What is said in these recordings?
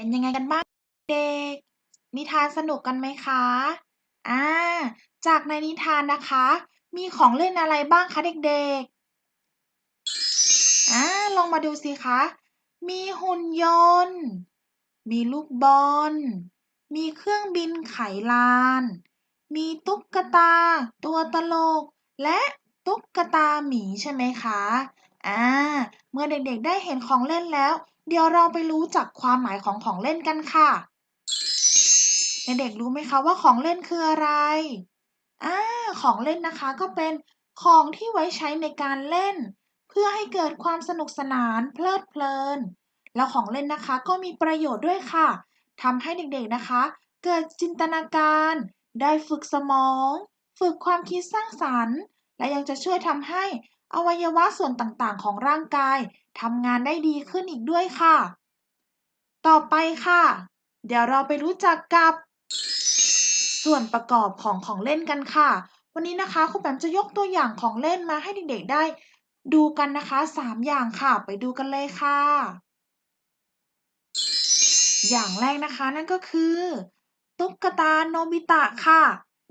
เป็นยังไงกันบ้างเด็ก นิทานสนุกกันไหมคะ อ่า จากในนิทานนะคะ มีของเล่นอะไรบ้างคะเด็กๆ อ่า ลองมาดูสิคะ มีหุ่นยนต์ มีลูกบอล มีเครื่องบินไขลาน มีตุ๊กตา ตัวตลก และตุ๊กตาหมีใช่ไหมคะ อ่า เมื่อเด็กๆ ได้เห็นของเล่นแล้ว เดี๋ยวเราไปรู้จักความหมายของของเล่นกันค่ะ เด็กๆรู้ไหมคะว่าของเล่นคืออะไรอ่าของเล่นนะคะก็เป็นของที่ไว้ใช้ในการเล่น เพื่อให้เกิดความสนุกสนานเพลิดเพลิน แล้วของเล่นนะคะก็มีประโยชน์ด้วยค่ะทำให้เด็กๆนะคะ เกิดจินตนาการ ได้ฝึกสมอง ฝึกความคิดสร้างสรรค์ และยังจะช่วยทำให้ อวัยวะส่วนต่างๆ ของร่างกายทำงานได้ดีขึ้นอีกด้วยค่ะ ต่อไปค่ะ เดี๋ยวเราไปรู้จักกับ ส่วนประกอบของของเล่นกันค่ะ วันนี้นะคะครูแปมจะยกตัวอย่างของเล่นมาให้เด็กๆได้ ดูกันนะคะสามอย่างค่ะ ไปดูกันเลยค่ะ อย่างแรกนะคะนั่นก็คือ ตุ๊กตาโนบิตะค่ะ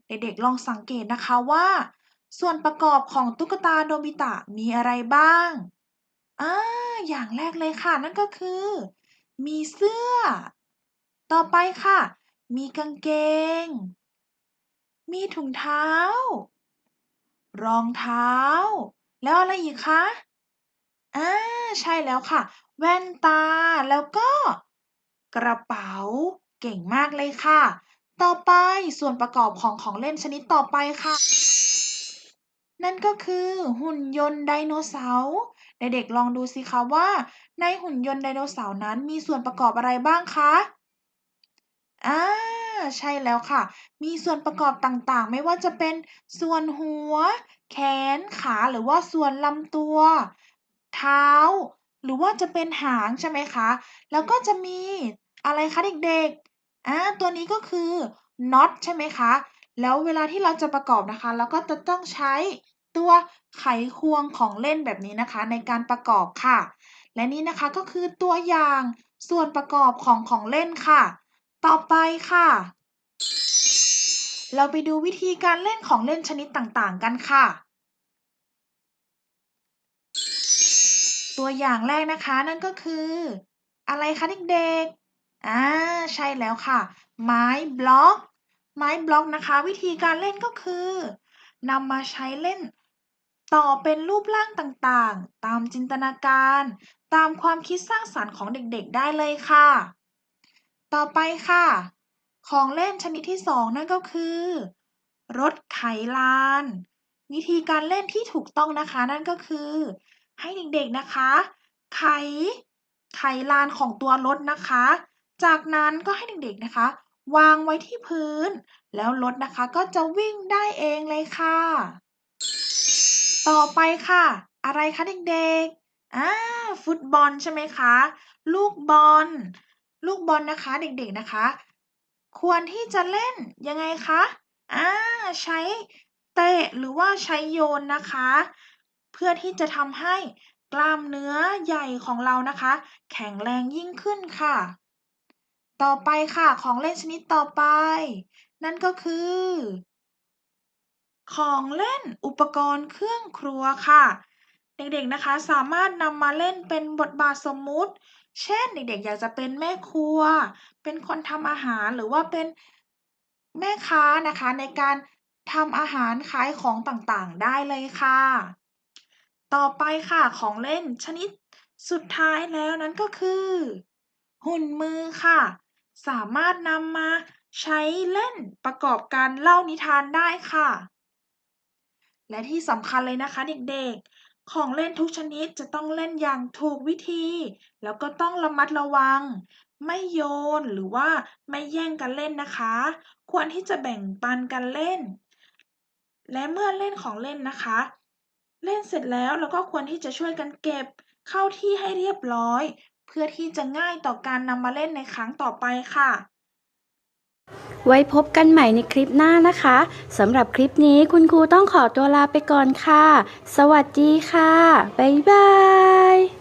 เด็กๆลองสังเกตนะคะว่า ส่วนประกอบของตุ๊กตาโนบิตะมีอะไรบ้างอ่าอย่างแรกเลยค่ะ นั่นก็คือ มีเสื้อ ต่อไปค่ะ มีกางเกง มีถุงเท้า รองเท้า แล้วอะไรอีกคะอ่าใช่แล้วค่ะ แว่นตาแล้วก็ กระเป๋า เก่งมากเลยค่ะ ต่อไปส่วนประกอบของของเล่นชนิดต่อไปค่ะ นั่นก็คือหุ่นยนต์ไดโนเสาร์เด็กๆลองดูสิคะว่า ในหุ่นยนต์ไดโนเสาร์นั้นมีส่วนประกอบอะไรบ้างคะอ่าใช่แล้วค่ะ มีส่วนประกอบต่างๆ ไม่ว่าจะเป็นส่วนหัว แขนขาหรือว่าส่วนลำตัว เท้า หรือว่าจะเป็นหางใช่ไหมคะ แล้วก็จะมีอะไรคะเด็กๆอ่าตัวนี้ก็คือน็อตใช่ไหมคะ แล้วเวลาที่เราจะประกอบนะคะ เราก็จะต้องใช้ตัวไขควงของเล่นแบบนี้นะคะ ในการประกอบค่ะ และนี่นะคะก็คือตัวอย่างส่วนประกอบของของเล่นค่ะ ต่อไปค่ะ เราไปดูวิธีการเล่นของเล่นชนิดต่างๆ กันค่ะ ตัวอย่างแรกนะคะนั่นก็คือ อะไรคะเด็กๆอ่าใช่แล้วค่ะ ไม้บล็อก ไม้บล็อกนะคะ วิธีการเล่นก็คือนำมาใช้เล่น ต่อเป็นรูปร่างต่างๆ ตามจินตนาการ ตามความคิดสร้างสรรค์ของเด็กๆ ได้เลยค่ะ ต่อไปค่ะ ของเล่นชนิดที่สองนั่นก็คือ รถไขลาน วิธีการเล่นที่ถูกต้องนะคะ นั่นก็คือ ให้เด็กๆนะคะ ไขไขลานของตัวรถนะคะ จากนั้นก็ให้เด็กๆนะคะ วางไว้ที่พื้น แล้วรถนะคะก็จะวิ่งได้เองเลยค่ะ ต่อไปค่ะ อะไรคะเด็กๆอ่าฟุตบอลใช่ไหมคะ ลูกบอล ลูกบอลนะคะเด็กๆนะคะ ควรที่จะเล่นยังไงคะอ่าใช้เตะหรือว่าใช้โยนนะคะ เพื่อที่จะทำให้กล้ามเนื้อใหญ่ของเรานะคะ แข็งแรงยิ่งขึ้นค่ะ ต่อไปค่ะของเล่นชนิดต่อไป นั่นก็คือ ของเล่นอุปกรณ์เครื่องครัวค่ะ เด็กๆนะคะสามารถนำมาเล่นเป็นบทบาทสมมุติ เช่นเด็กๆ อยากจะเป็นแม่ครัว เป็นคนทำอาหารหรือว่าเป็นแม่ค้านะคะในการทำอาหารขายของต่างๆ ได้เลยค่ะ ต่อไปค่ะของเล่นชนิดสุดท้ายแล้วนั้นก็คือ หุ่นมือค่ะ สามารถนำมาใช้เล่นประกอบการเล่านิทานได้ค่ะ และที่สำคัญเลยนะคะเด็กๆ ของเล่นทุกชนิดจะต้องเล่นอย่างถูกวิธี แล้วก็ต้องระมัดระวัง ไม่โยนหรือว่าไม่แย่งกันเล่นนะคะ ควรที่จะแบ่งปันกันเล่น และเมื่อเล่นของเล่นนะคะ เล่นเสร็จแล้วเราก็ควรที่จะช่วยกันเก็บเข้าที่ให้เรียบร้อย เพื่อที่จะง่ายต่อการนำมาเล่นในครั้งต่อไปค่ะ ไว้พบกันใหม่ในคลิปหน้านะคะสำหรับคลิปนี้คุณครูต้องขอตัวลาไปก่อนค่ะ สวัสดีค่ะ บ๊ายบาย